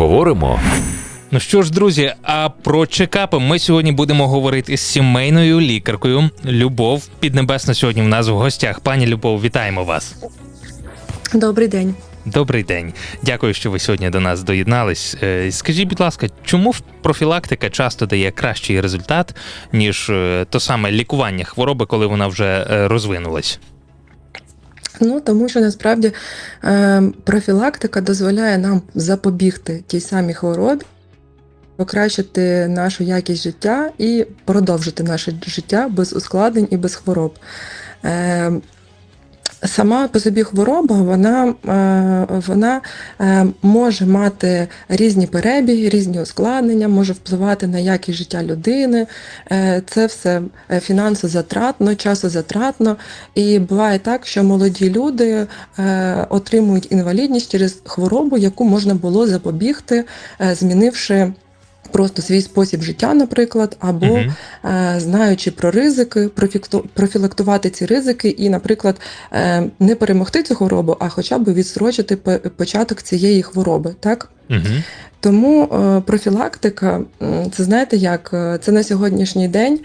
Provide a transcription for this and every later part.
Поговоримо Ну що ж, друзі, а про чекапи ми сьогодні будемо говорити з сімейною лікаркою. Любов Піднебесна сьогодні в нас в гостях. Пані Любов, вітаємо вас. Добрий день. Добрий день. Дякую, що ви сьогодні до нас доєднались. Е, Скажіть, будь ласка, чому профілактика часто дає кращий результат, ніж е, то саме лікування хвороби, коли вона вже е, розвинулась? Ну тому що насправді е, профілактика дозволяє нам запобігти тій самій хворобі, покращити нашу якість життя і продовжити наше життя без ускладнень і без хвороб. Сама по собі хвороба вона, е, вона е, може мати різні перебіги, різні ускладнення, може впливати на якість життя людини. Е, Це все фінансозатратно, часозатратно. І буває так, що молоді люди отримують інвалідність через хворобу, яку можна було запобігти, змінивши. Просто свій спосіб життя, наприклад, або uh -huh. знаючи про ризики, профілактувати ці ризики, і, наприклад, е, не перемогти цю хворобу, а хоча б відстрочити початок цієї хвороби. Так? -huh. Тому е, профілактика, це знаєте, як це на сьогоднішній день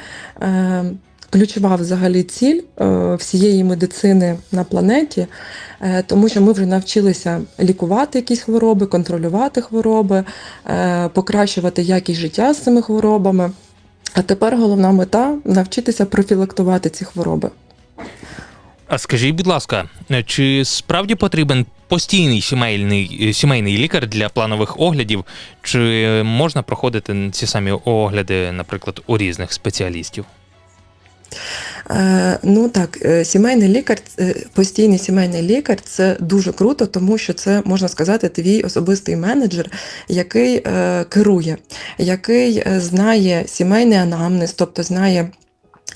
ключова взагалі ціль е, всієї медицини на планеті, е, тому що ми вже навчилися лікувати якісь хвороби, контролювати хвороби, е, покращувати якість життя з цими хворобами. А тепер головна мета навчитися профілактувати ці хвороби. А скажіть, будь ласка, чи справді потрібен постійний сімейний сімейний лікар для планових оглядів, чи можна проходити ці самі огляди, наприклад, у різних спеціалістів? Е, ну так, е, сімейний лікар, е, постійний сімейний лікар це дуже круто, тому що це можна сказати твій особистий менеджер, який керує, який знає сімейний анамнез, тобто знає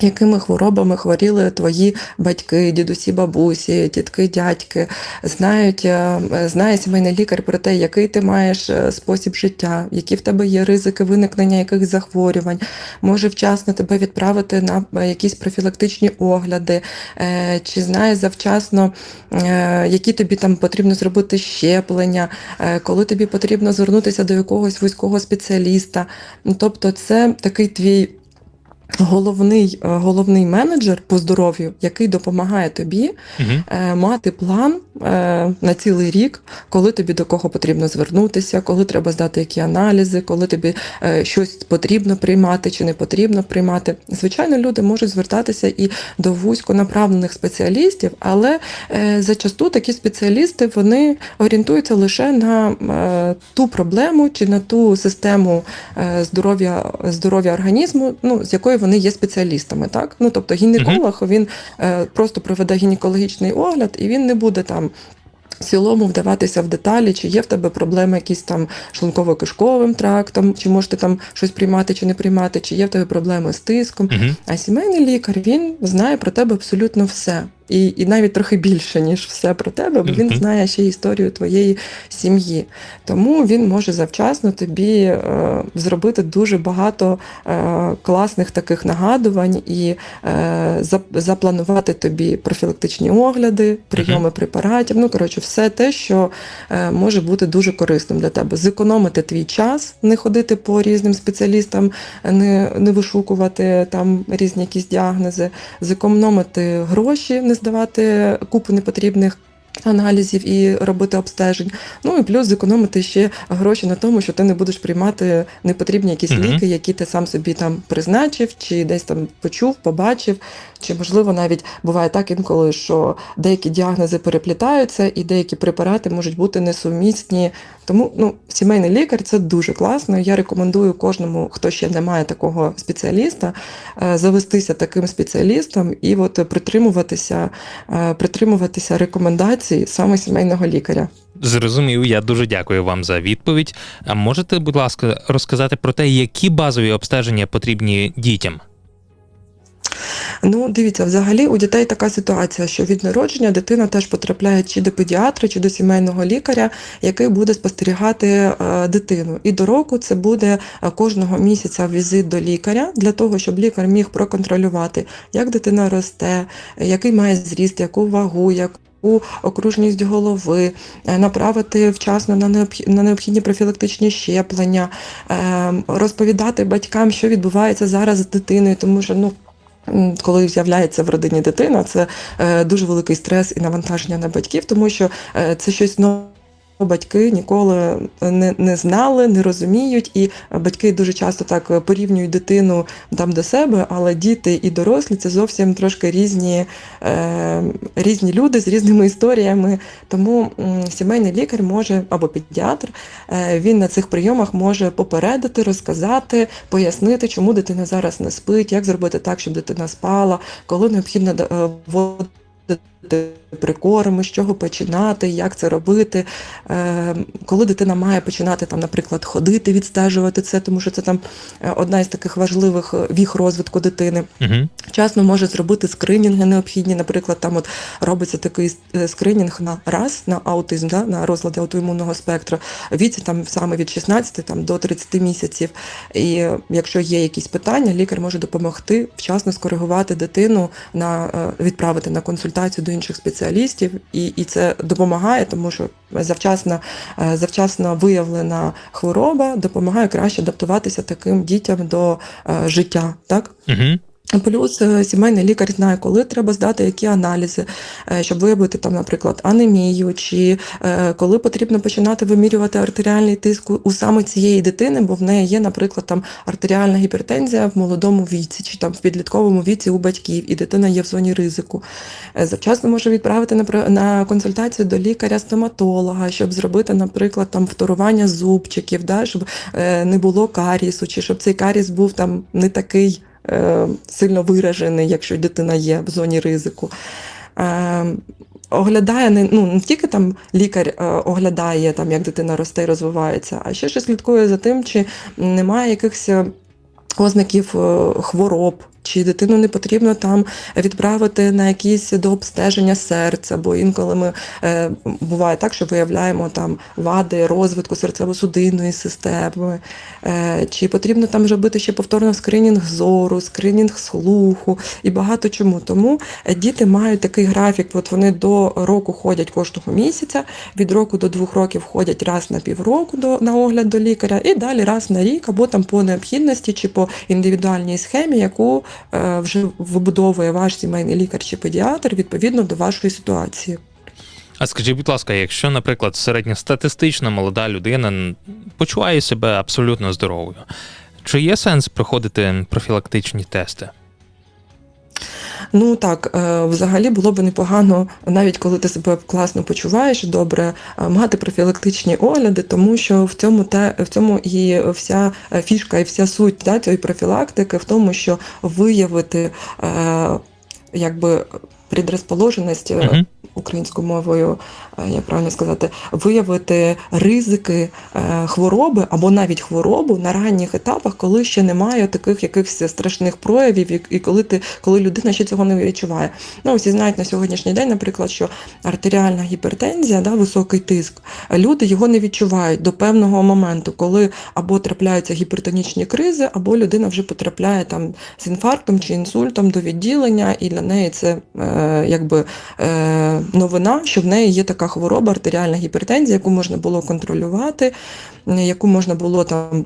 якими хворобами хворіли твої батьки, дідусі, бабусі, тітки, дядьки, знають, е, знає сімейний лікар про те, який ти маєш е, спосіб життя, які в тебе є ризики виникнення яких захворювань, може вчасно тебе відправити на е, якісь профілактичні огляди, чи знає завчасно, які тобі там потрібно зробити щеплення, коли тобі потрібно звернутися до якогось вузького спеціаліста. Тобто, це такий твій. Головний е, головний менеджер по здоров'ю, який допомагає тобі угу. мати план на цілий рік, коли тобі до кого потрібно звернутися, коли треба здати які аналізи, коли тобі щось потрібно приймати чи не потрібно приймати. Звичайно, люди можуть звертатися і до вузьконаправлених спеціалістів, але зачасту такі спеціалісти вони орієнтуються лише на ту проблему чи на ту систему здоров'я здоров'я організму, ну з якої вони є спеціалістами. Так? Ну, Тобто гінеколог він е, просто проведе гінекологічний огляд, і він не буде там. В цілому вдаватися в деталі, чи є в тебе проблеми якісь там шлунково-кишковим трактом, чи можете там щось приймати чи не приймати, чи є в тебе проблеми з тиском. Uh -huh. А сімейний лікар він знає про тебе абсолютно все і і навіть трохи більше, ніж все про тебе, бо він знає ще історію твоєї сім'ї. Тому він може завчасно тобі е, зробити дуже багато е, класних таких нагадувань і е, запланувати тобі профілактичні огляди, прийоми препаратів. Ну, коротше, все те, що е, може бути дуже корисним для тебе. Зекономити твій час, не ходити по різним спеціалістам, не не вишукувати там різні якісь діагнози, зекономити гроші. не здавати купу непотрібних. Аналізів і робити обстежень. Ну і плюс зекономити ще гроші на тому, що ти не будеш приймати непотрібні якісь uh -huh. ліки, які ти сам собі там призначив, чи десь там почув, побачив, чи можливо навіть буває так інколи, що деякі діагнози переплітаються, і деякі препарати можуть бути несумісні. Тому ну, сімейний лікар це дуже класно. Я рекомендую кожному, хто ще не має такого спеціаліста, е, завестися таким спеціалістом і от притримуватися, е, притримуватися рекомендацій саме сімейного лікаря. Зрозумів, я дуже дякую вам за відповідь. А можете, будь ласка, розказати про те, які базові обстеження потрібні дітям? Ну, дивіться, взагалі у дітей така ситуація, що від народження дитина теж потрапляє чи до педіатра, чи до сімейного лікаря, який буде спостерігати е, дитину. І до року це буде е, кожного місяця візит до лікаря для того, щоб лікар міг проконтролювати, як дитина росте, який має зріст, яку вагу, як окружність голови, е, направити вчасно на необх- на необхідні профілактичні щеплення, розповідати батькам, що відбувається зараз з дитиною, тому що ну. Коли з'являється в родині дитина, це е, дуже великий стрес і навантаження на батьків, тому що е, це щось нове. Батьки ніколи не, не знали, не розуміють, і батьки дуже часто так порівнюють дитину там до себе, але діти і дорослі це зовсім трошки різні, е, різні люди з різними історіями. Тому сімейний лікар може або педіатр, е, він на цих прийомах може попередити, розказати, пояснити, чому дитина зараз не спить, як зробити так, щоб дитина спала, коли необхідно е, вводити прикорми, з чого починати, як це робити. Е, Коли дитина має починати там, наприклад, ходити, відстежувати це, тому що це там е, одна із таких важливих е, віх розвитку дитини. Угу. Вчасно може зробити скринінги необхідні. Наприклад, там от робиться такий скринінг на раз на аутизм, да, на розлади аутоімунного спектру, віці там саме від 16 там, до 30 місяців. І якщо є якісь питання, лікар може допомогти вчасно скоригувати дитину на відправити на консультацію до інших спеціалістів, і, і це допомагає, тому що завчасно, е, завчасно виявлена хвороба допомагає краще адаптуватися таким дітям до е, життя. Так? Угу. Плюс е, сімейний лікар знає, коли треба здати які аналізи, е, щоб виявити там, наприклад, анемію, чи е, коли потрібно починати вимірювати артеріальний тиск у- саме цієї дитини, бо в неї є, наприклад, там артеріальна гіпертензія в молодому віці, чи там в підлітковому віці у батьків, і дитина є в зоні ризику. Завчасно може відправити на на консультацію до лікаря-стоматолога, щоб зробити, наприклад, там вторування зубчиків, да, щоб не було карісу, чи щоб цей каріс був там не такий сильно виражений, якщо дитина є в зоні ризику. Е, Оглядає не ну не тільки там лікар е, оглядає там, як дитина росте і розвивається, а ще ще слідкує за тим, чи немає якихось е, ознаків е, хвороб, чи дитину не потрібно там відправити на якісь до обстеження серця, бо інколи ми е, буває так, що виявляємо там вади розвитку серцево-судинної системи, е, чи потрібно там робити ще повторно скринінг зору, скринінг слуху і багато чому. Тому е, діти мають такий графік, от вони до року ходять кожного місяця, від року до двох років ходять раз на півроку до, на огляд до лікаря, і далі раз на рік, або там по необхідності чи по індивідуальній схемі, яку вже вибудовує ваш сімейний лікар чи педіатр відповідно до вашої ситуації. А скажіть, будь ласка, якщо, наприклад, середньостатистична молода людина почуває себе абсолютно здоровою, чи є сенс проходити профілактичні тести? Ну так, е, взагалі було б непогано, навіть коли ти себе класно почуваєш, добре е, мати профілактичні огляди, тому що в цьому те в цьому і вся е, фішка, і вся суть да, цієї профілактики в тому, що виявити якби предрозположеність Угу. Українською мовою, е, як правильно сказати, виявити ризики е, хвороби або навіть хворобу на ранніх етапах, коли ще немає таких якихось страшних проявів, і- коли ти коли людина ще цього не відчуває. Ну, всі знають на сьогоднішній день, наприклад, що артеріальна гіпертензія, да, високий тиск, люди його не відчувають до певного моменту, коли або трапляються гіпертонічні кризи, або людина вже потрапляє там з інфарктом чи інсультом до відділення, і для неї це е, якби е, новина, що в неї є така хвороба, артеріальна гіпертензія, яку можна було контролювати, е, яку можна було там.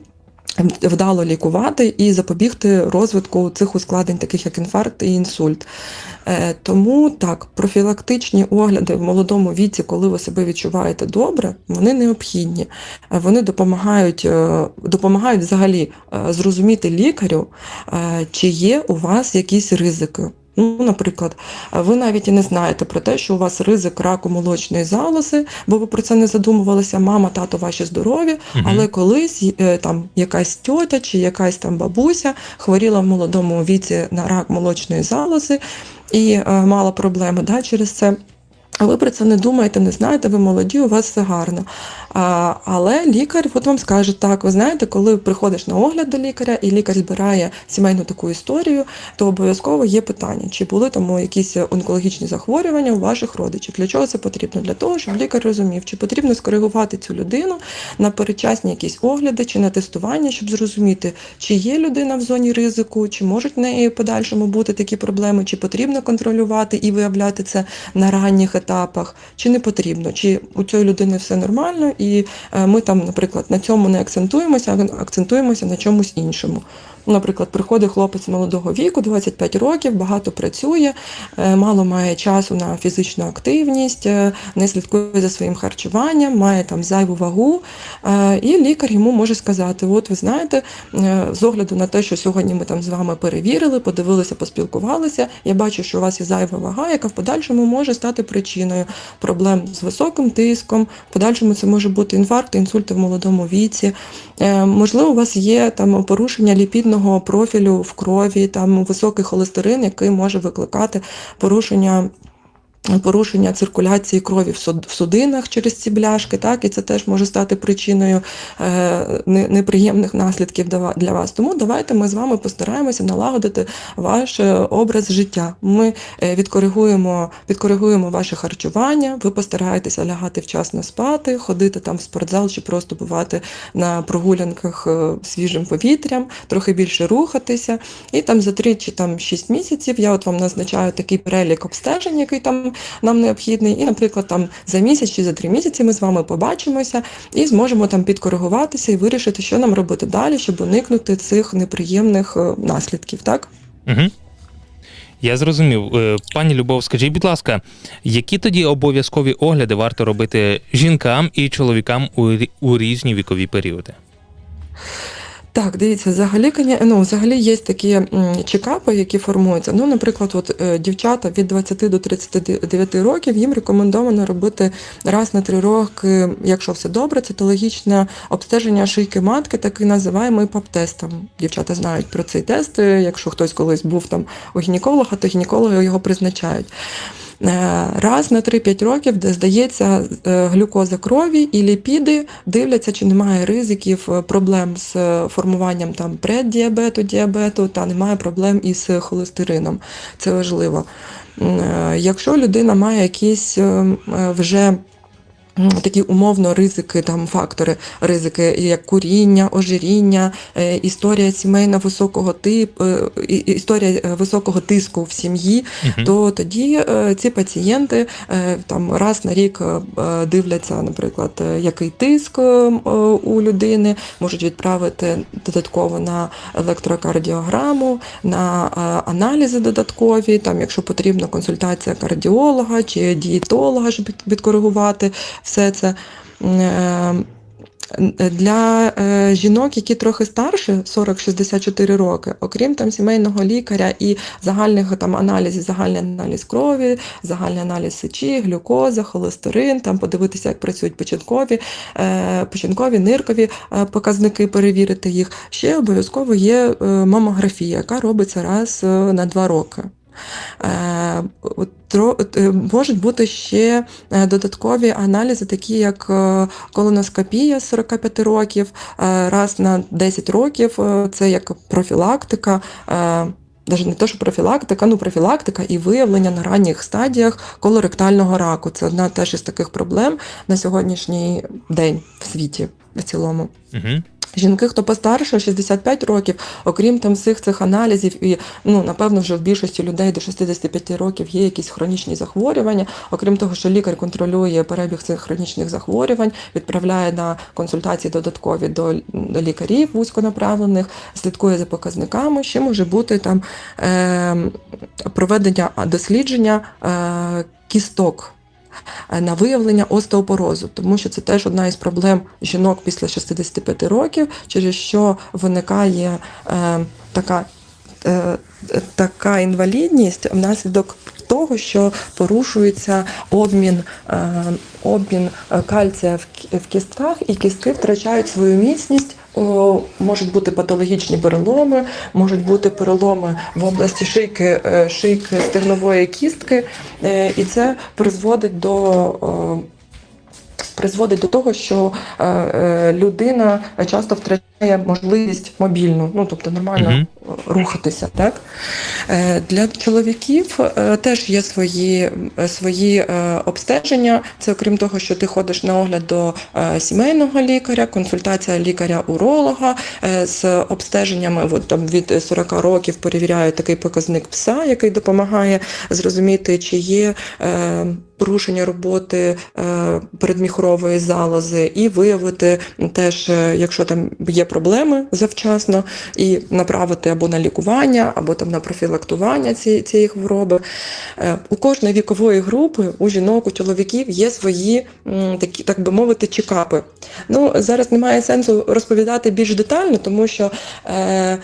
Вдало лікувати і запобігти розвитку цих ускладнень, таких як інфаркт і інсульт. Е, Тому так, профілактичні огляди в молодому віці, коли ви себе відчуваєте добре, вони необхідні. Е, Вони допомагають, допомагають взагалі зрозуміти лікарю, чи є у вас якісь ризики. Ну, наприклад, ви навіть і не знаєте про те, що у вас ризик раку молочної залози, бо ви про це не задумувалися. Мама, тато ваші здорові, але колись е, там якась тьотя чи якась там бабуся хворіла в молодому віці на рак молочної залози і е, мала проблеми да, через це. А ви про це не думаєте, не знаєте, ви молоді, у вас все гарно. А, але лікар от вам скаже, так, ви знаєте, коли приходиш на огляд до лікаря, і лікар збирає сімейну таку історію, то обов'язково є питання, чи були там якісь онкологічні захворювання у ваших родичів. Для чого це потрібно? Для того, щоб лікар розумів, чи потрібно скоригувати цю людину на передчасні якісь огляди чи на тестування, щоб зрозуміти, чи є людина в зоні ризику, чи можуть в неї в подальшому бути такі проблеми, чи потрібно контролювати і виявляти це на ранніх. Етапах, чи не потрібно, чи у цієї людини все нормально, і е, ми там, наприклад, на цьому не акцентуємося, а акцентуємося на чомусь іншому. Наприклад, приходить хлопець молодого віку, 25 років, багато працює, е, мало має часу на фізичну активність, е, не слідкує за своїм харчуванням, має там зайву вагу. Е, І лікар йому може сказати: от ви знаєте, з огляду на те, що сьогодні ми там з вами перевірили, подивилися, поспілкувалися. Я бачу, що у вас є зайва вага, яка в подальшому може стати причиною проблем з високим тиском. В подальшому це може бути інфаркт, інсульти в молодому віці. Можливо, у вас є там порушення ліпідного профілю в крові, там високий холестерин, який може викликати порушення. Порушення циркуляції крові в суд- в судинах через ці бляшки, так і це теж може стати причиною е, неприємних наслідків для вас. Тому давайте ми з вами постараємося налагодити ваш е, образ життя. Ми е, відкоригуємо, відкоригуємо ваше харчування. Ви постараєтеся лягати вчасно спати, ходити там в спортзал чи просто бувати на прогулянках свіжим повітрям, трохи більше рухатися. І там за 3 чи там 6 місяців я от вам назначаю такий перелік обстежень, який там нам необхідний. І, наприклад, там за місяць чи за 3 місяці ми з вами побачимося і зможемо там підкоригуватися і вирішити, що нам робити далі, щоб уникнути цих неприємних е, наслідків. Так? Угу. Я зрозумів. Е, Пані Любов, скажіть, будь ласка, які тоді обов'язкові огляди варто робити жінкам і чоловікам у різні вікові періоди? Так, дивіться, взагалі, ну, взагалі є такі чекапи, які формуються. Ну, наприклад, от, е, дівчата від 20 до 39 років їм рекомендовано робити раз на три роки, якщо все добре, цитологічне обстеження шийки матки, такий називаємий ПАП-тест. Там Дівчата знають про цей тест. Якщо хтось колись був там у гінеколога, то гінекологи його призначають. Е, Раз на 3-5 років, де здається, е, глюкоза крові і ліпіди дивляться, чи немає ризиків е, проблем з формуванням там преддіабету, діабету, та немає проблем із холестерином. Це важливо. Якщо людина має якісь е, м, е, вже Такі умовно ризики, там фактори ризики, як куріння, ожиріння, е, історія сімейна високого типу, історія е, високого тиску в сім'ї, Мгм. то тоді ці пацієнти там раз на рік дивляться, наприклад, який тиск у людини, можуть відправити додатково на електрокардіограму, на аналізи додаткові. Там, якщо потрібна консультація кардіолога чи дієтолога, щоб підкоригувати все це. Е, для е, жінок, які трохи старше, 40-64 роки, окрім там сімейного лікаря і загальних там аналізів, загальний аналіз крові, загальний аналіз сечі, глюкоза, холестерин, там подивитися, як працюють печінкові, е, печінкові, ниркові показники, перевірити їх. Ще обов'язково є мамографія, яка робиться раз на два роки. Е, е, Можуть бути ще е, додаткові аналізи, такі як колоноскопія з 45 років, раз на 10 років, це як профілактика. Навіть не те, що профілактика, ну профілактика і виявлення на ранніх стадіях колоректального раку. Це одна теж із таких проблем на сьогоднішній день в світі в цілому. Угу. Жінки, хто постарше, 65 років, окрім там всіх цих аналізів, і ну напевно, вже в більшості людей до 65 років є якісь хронічні захворювання. Окрім того, що лікар контролює перебіг цих хронічних захворювань, відправляє на консультації додаткові до, лікарів вузьконаправлених, слідкує за показниками. Ще може бути там е, проведення дослідження е, кісток на виявлення остеопорозу, тому що це теж одна із проблем жінок після 65 років, через що виникає е, така. е, Така інвалідність внаслідок того, що порушується обмін, е, обмін е, кальція в кістках, і кістки втрачають свою міцність. Можуть бути патологічні переломи, можуть бути переломи в області шийки, е, шийки стегнової кістки, е, і це призводить до призводить до того, що е, людина часто втрачає можливість мобільну, ну тобто нормально Мгм. рухатися. Так? Е, Для чоловіків е, теж є свої, е, свої обстеження. Це окрім того, що ти ходиш на огляд до сімейного лікаря, консультація лікаря-уролога з обстеженнями от, там, від 40 років перевіряють такий показник пса, який допомагає зрозуміти, чи є порушення роботи передміхорової залози, і виявити теж, якщо там є проблеми завчасно, і направити або на лікування, або там на профілактування цієї, цієї хвороби. Е, У кожної вікової групи, у жінок, у чоловіків є свої такі, так би мовити, чекапи. Ну, зараз немає сенсу розповідати більш детально, тому що. Е,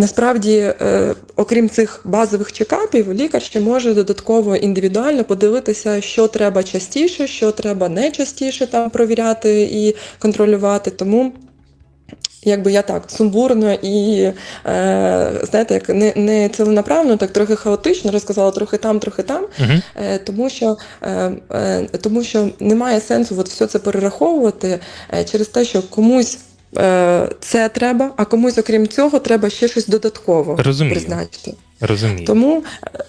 Насправді, е, окрім цих базових чекапів, лікар ще може додатково індивідуально подивитися, що треба частіше, що треба не частіше там провіряти і контролювати. Тому якби я так сумбурно і е, знаєте, як не, не ціленаправно, так трохи хаотично розказала трохи там, трохи там. Угу. Е, Тому що, е, е, тому що немає сенсу от все це перераховувати е, через те, що комусь це треба, а комусь, окрім цього, треба ще щось додатково Розумію. призначити. Розумію. Тому,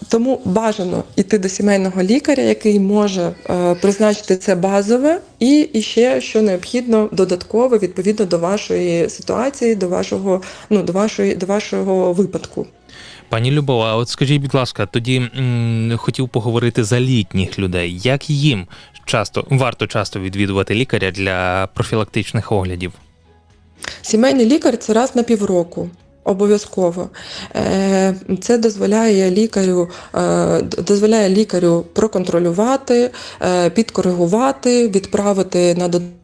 тому бажано йти до сімейного лікаря, який може е, призначити це базове, і, і ще що необхідно додатково відповідно до вашої ситуації, до вашого, ну, до вашої, до вашого випадку. Пані Любова, а от скажіть, будь ласка, тоді м, хотів поговорити за літніх людей. Як їм часто варто часто відвідувати лікаря для профілактичних оглядів? Сімейний лікар це раз на півроку. Обов'язково Е, це дозволяє лікарю, е, дозволяє лікарю проконтролювати, е, підкоригувати, відправити на додаткові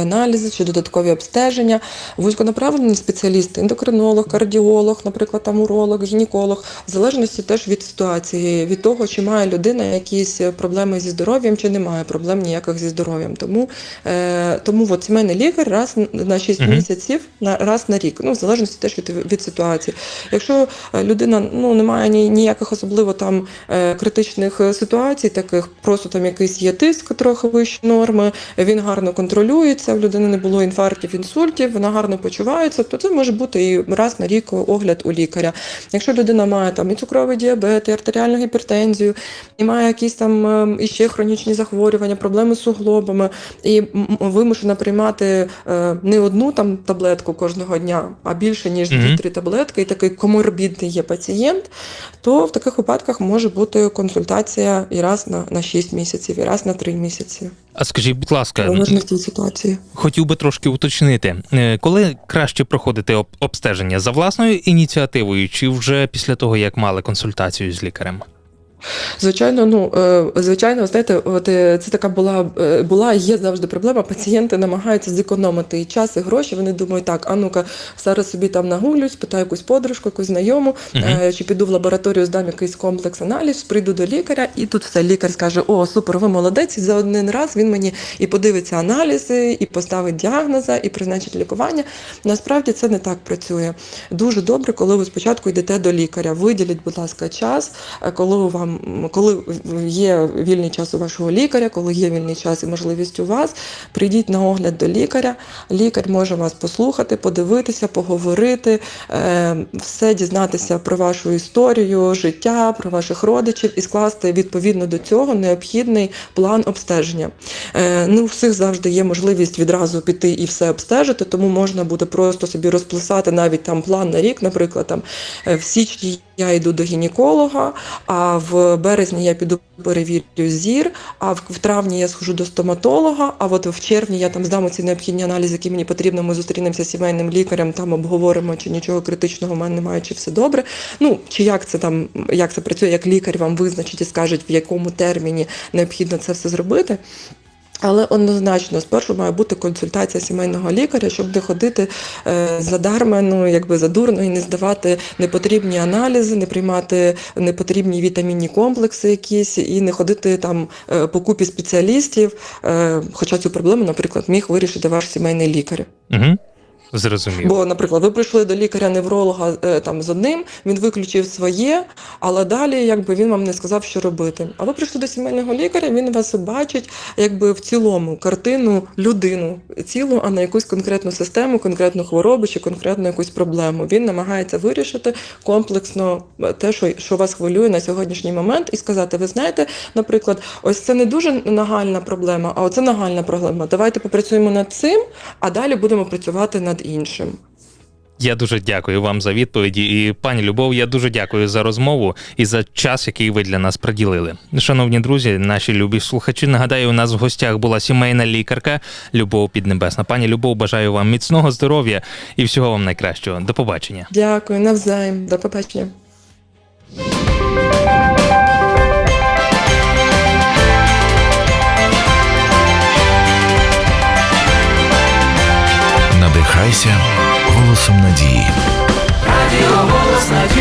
аналізи чи додаткові обстеження. Вузьконаправлені спеціалісти, ендокринолог, кардіолог, наприклад, там уролог, гінеколог, в залежності теж від ситуації, від того, чи має людина якісь проблеми зі здоров'ям, чи немає проблем ніяких зі здоров'ям. Тому, е, тому от сімейний лікар раз на 6 Мгм. місяців, на раз на рік, ну в залежності теж від, від ситуації. Якщо е, людина ну не має ні, ніяких особливо там е, критичних е, ситуацій, таких просто там якийсь є тиск трохи вище норми, він гарно контролюється, в людини не було інфарктів, інсультів, вона гарно почувається, то це може бути і раз на рік огляд у лікаря. Якщо людина має там і цукровий діабет, і артеріальну гіпертензію, і має якісь там е, іще хронічні захворювання, проблеми з суглобами, і вимушена приймати е, не одну там таблетку кожного дня, а більше ніж Мгм. 2-3 таблетки, і такий коморбідний є пацієнт, то в таких випадках може бути консультація і раз на, на 6 місяців, і раз на 3 місяці. А скажіть, будь ласка, В залежності ситуації. хотів би трошки уточнити, е, коли краще проходити обстеження за власною ініціативою, чи вже після того, як мали консультацію з лікарем? Звичайно, ну е, звичайно, знаєте, от е, це така була е, була і є завжди проблема. Пацієнти намагаються зекономити і час, і гроші. Вони думають, так, а ну-ка, зараз собі там нагулюсь, питаю якусь подружку, якусь знайому, е, чи піду в лабораторію, здам якийсь комплекс аналіз, прийду до лікаря, і тут все лікар скаже: О, супер, ви молодець, і за один раз він мені і подивиться аналізи, і поставить діагноза, і призначить лікування. Насправді це не так працює. Дуже добре, коли ви спочатку йдете до лікаря. Виділіть, будь ласка, час, коли у коли є вільний час у вашого лікаря, коли є вільний час і можливість у вас, прийдіть на огляд до лікаря. Лікар може вас послухати, подивитися, поговорити, е, все дізнатися про вашу історію, життя, про ваших родичів і скласти відповідно до цього необхідний план обстеження. Не у всіх завжди є можливість відразу піти і все обстежити, тому можна буде просто собі розписати навіть там план на рік, наприклад, там е, в січні я йду до гінеколога, а в березні я піду перевірю зір, а в травні я схожу до стоматолога, а от в червні я там здам ці необхідні аналізи, які мені потрібно. Ми зустрінемося з сімейним лікарем, там обговоримо, чи нічого критичного в мене немає, чи все добре. Ну чи як це там, як це працює, як лікар вам визначить і скаже, в якому терміні необхідно це все зробити. Але однозначно спершу має бути консультація сімейного лікаря, щоб не ходити е, задарма, ну якби задурно і не здавати непотрібні аналізи, не приймати непотрібні вітамінні комплекси якісь і не ходити там е, по купі спеціалістів. Е, хоча цю проблему, наприклад, міг вирішити ваш сімейний лікар. Угу. Зрозумів. Бо, наприклад, ви прийшли до лікаря-невролога е, там з одним, він виключив своє, але далі якби він вам не сказав, що робити. А ви прийшли до сімейного лікаря, він вас бачить якби в цілому картину людину цілу, а не якусь конкретну систему, конкретну хворобу чи конкретну якусь проблему. Він намагається вирішити комплексно е, те, що, що вас хвилює на сьогоднішній момент, і сказати: ви знаєте, наприклад, ось це не дуже нагальна проблема, а оце нагальна проблема. Давайте попрацюємо над цим, а далі будемо працювати над іншим. Я дуже дякую вам за відповіді. І пані Любов, я дуже дякую за розмову і за час, який ви для нас приділили. Шановні друзі, наші любі слухачі. Нагадаю, у нас в гостях була сімейна лікарка Любов Піднебесна. Пані Любов, бажаю вам міцного здоров'я і всього вам найкращого. До побачення. Дякую, навзаєм. До побачення. Залишайся голосом надії. Радіо голос надії.